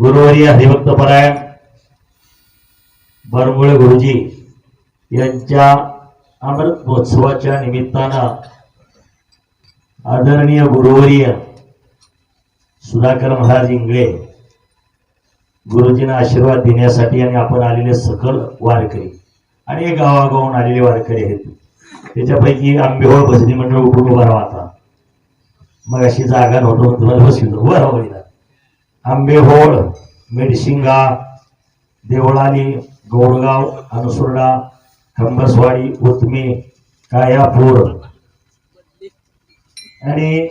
गुरुवरी हरिभक्त परायण बरमुळे गुरुजी यांच्या अमृत महोत्सवाच्या निमित्तानं आदरणीय गुरुवर्य सुधाकर महाराज इंगळे गुरुजींना आशीर्वाद देण्यासाठी आणि आपण आलेले सकल वारकरी आणि एक गावागावून आलेले वारकरी आहेत. त्याच्यापैकी आंबेहोळ भजनी मंडळ उठून उभा राहा आता. मग अशी जागा नव्हतं तुम्हाला बसविलं. उभा राहा आंबेहोळ मेडशिंगा देवळाली गौडगाव अनसुर्डा कंबसवाडी उतमे कायापूर. आणि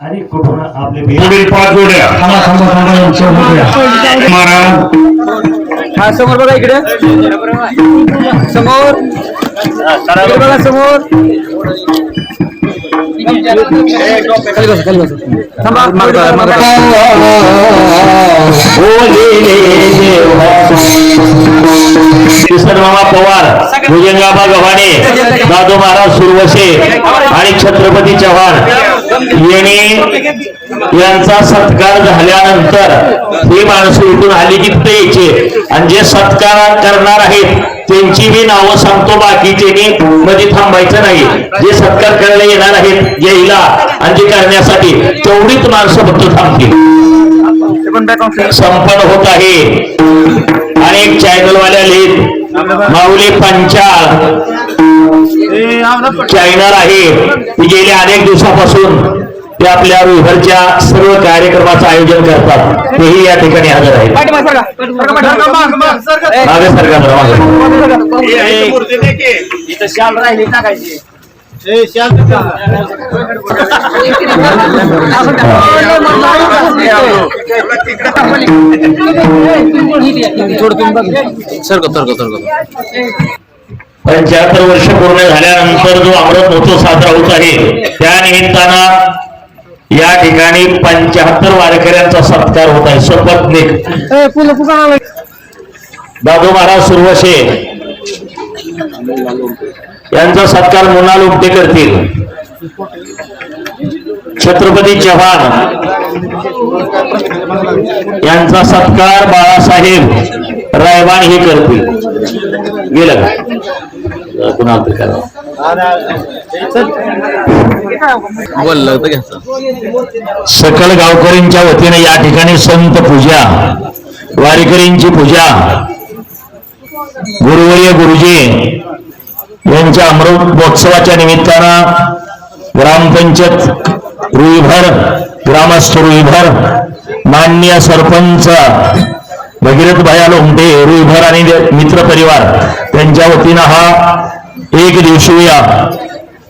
आणि कुठून आपले बे- पुढील पाच जोड्या. महाराज. हा समोर बघा इकडे. समोर. बघा समोर. खाली किसन मामा पवार भुजंगाबा गव्हाणे दादू महाराज सुरवसे आणि छत्रपती चव्हाण. येणे यांचा सत्कार झाल्यानंतर ही माणसं इथून आली की तिथे यायचे. आणि जे सत्कार करणार आहेत त्यांची मी नावं सांगतो बाकीचे मध्ये थांबायचं नाही. जे सत्कार करायला येणार आहेत यायला आणि जे करण्यासाठी तेवढीच माणसं फक्त थांबतील. संपन्न होत आहे. अनेक चॅनलवाल्या लिहित माऊली पंचाळ. चॅनल आहे ती गेल्या अनेक दिवसापासून ते आपल्या रुईभरच्या सर्व कार्यक्रमाचं आयोजन करतात. तेही या ठिकाणी हजर आहेत. ए, मागे सरकार जरा मागे. पंच्याहत्तर वर्ष पूर्ण झाल्यानंतर जो अमृत महोत्सव साजरा होत आहे त्या निमित्तानं या ठिकाणी पंच्याहत्तर वारकऱ्यांचा सत्कार होत आहे शपथनिक दादू महाराज सुरवशे यांचा सत्कार मुन्ना लोमटे करतील. छत्रपती चव्हाण यांचा सत्कार बाळासाहेब रायबान हे करतील. गेलं कुणाला तरी बोललं तर घ्यायचं सकल गावकरींच्या वतीने या ठिकाणी संत पूजा वारीकरींची पूजा गुरुवर्य गुरुजी यांच्या अमृत महोत्सवाच्या निमित्तानं ग्रामपंचायत रुईभर ग्रामस्थ रुईभर मान्य सरपंच भगीरथ भाया लोमटे रुईभर आणि मित्र परिवार. त्यांच्या वतीनं हा एक दिवसीय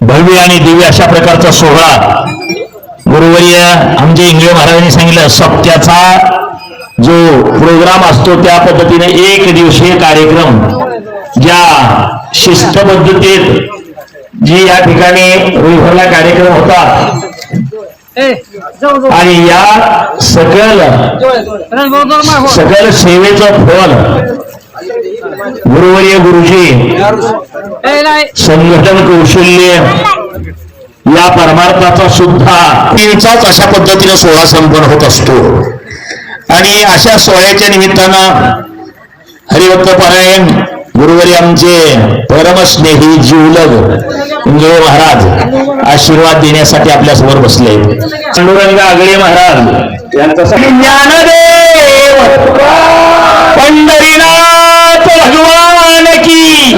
भव्य आणि दिव्य अशा प्रकारचा सोहळा गुरुवर्य आमचे इंगळे महाराजांनी सांगितलं सप्त्याचा जो प्रोग्राम असतो त्या पद्धतीने एक दिवसीय कार्यक्रम ज्या शिस्त पद्धतीत जी या ठिकाणी रुईभरला कार्यक्रम होता आणि या सकल सकल सेवेचं फल गुरुवर्य गुरुजी संघटन कौशल्य या परमार्थाचा सुद्धा तीनचाच अशा पद्धतीने सोहळा संपन्न होत असतो. आणि अशा सोहळ्याच्या निमित्तानं हरिभक्त पारायण गुरुवारी आमचे परमस्नेही जीवलग इंगळे महाराज आशीर्वाद देण्यासाठी आपल्यासमोर बसले. पांडुरंग आगळे महाराज यांचा ज्ञानदेव पंढरीनाथ भगवान की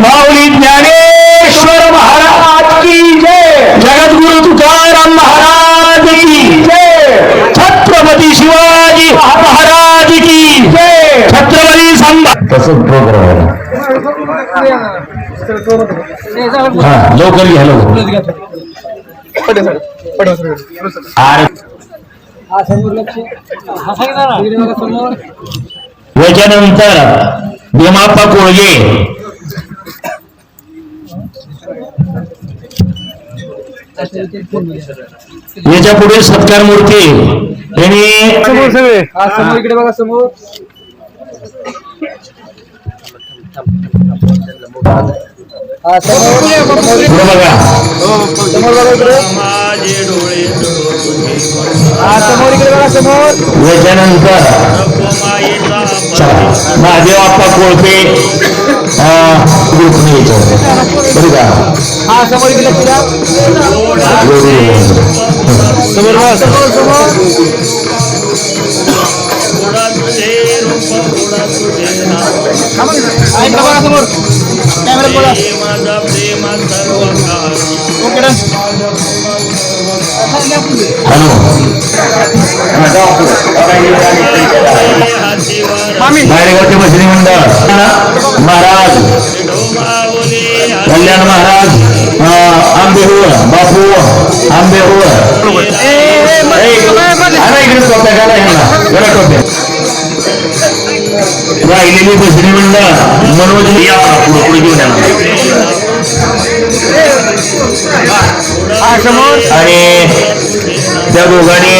माऊली ज्ञानेश्वर महाराज की जय! जगद्गुरु तुकाराम महाराज की जय! छत्रपती शिवाजी महाराज की जय! छत्रपती संभा तसंच प्रोग्राम हा लवकर घ्या लवकर. आणि याच्यानंतर भीमाप्पा कोळगे. याच्यापुढे सत्कार मूर्ती. यांनी सगळे समोर इकडे बघा समोर समोर समोर पुढे बघा समोर बघा इकडे माझे डोळे समोर इकडे बघा समोर याच्यानंतर चला महादेव आप्पा कोळपे ग्रुपने यायचं बरं का हा समोर इकडे लक्ष द्या समोर बघा. समोर समोर हा, इकडे बघा समोर कॅमेरा बोला ओके डन मामी बाळेगावचे भजनी मंडळ महाराज कल्याण महाराज अं, आंबेहूळ बापू आंबेहूळ ए, ए, मध्ये, ए, मध्ये, मध्ये. आणा इकडे टोप्या घाला ह्यांना. घाला टोप्या राहिलेली भजनी मंडळ मनोज या पुढे पुढे घेऊन या समोर. आणि त्या दोघांनी.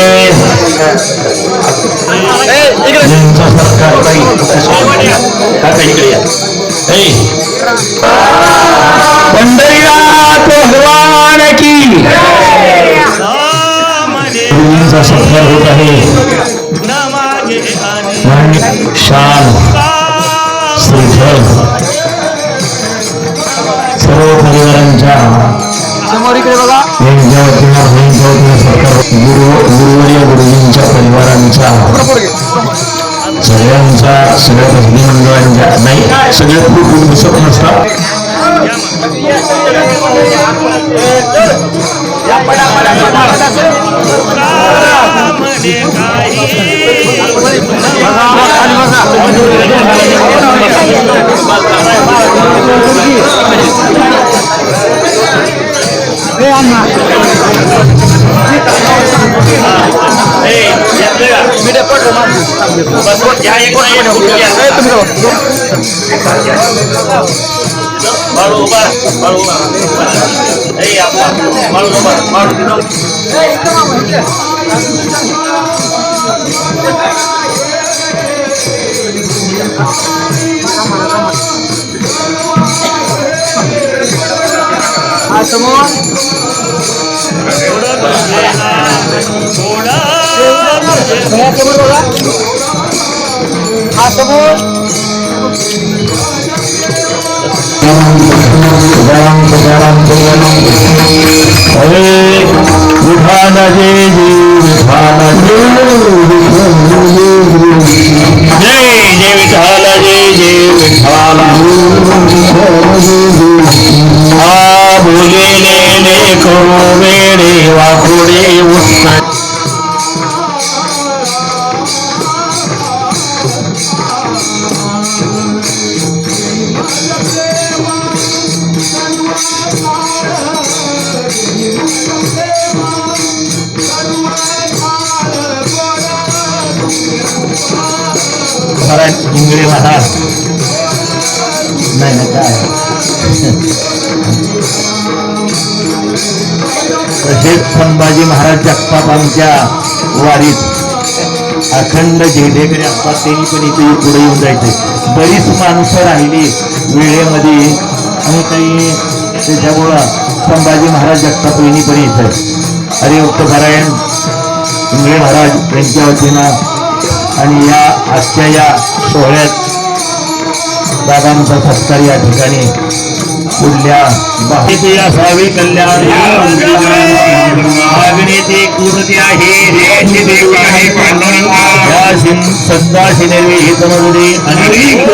पंढरीनाथ भगवान की. गुरुजींचा सत्कार होत आहे. आणि शान श्रीफळ सर्व परिवारांच्या यांच्या वतीनं वतीनं गुरु गुरुवर्य गुरुजींच्या परिवारांचा. सगळ्यांच्या सगळ्या भजनी मंडळांच्या नाही सगळ्या खूप दिसत नसतात. Buat buat jaya kau nak buat. Eh, tunggu. મારો ઊભા મારો ઊભા એ આપા મારો ઊભા મારો દીધો આ સમો થોડા થોડા આ સમો समोर अरे विठान जय जय विठान जय जय विठाल महाराज इंगळे महाराज नाही नाही काय? तसेच संभाजी महाराज जगतापांच्या वारीत अखंड झेडेकडे असतात त्यांनी पण इथे पुढे येऊन जायचे बरीच माणसं राहिली वेळेमध्ये आणि काही त्याच्यामुळं संभाजी महाराज जगताप यांनी पण येत अरे उत्तरायण इंगळे महाराज यांच्या वतीनं आणि या आजच्या या सोहळ्यात दादांचा सत्कार या ठिकाणी पुढल्या बाहेर असावे कल्याण मागणीचे कुरते आहे? या आणि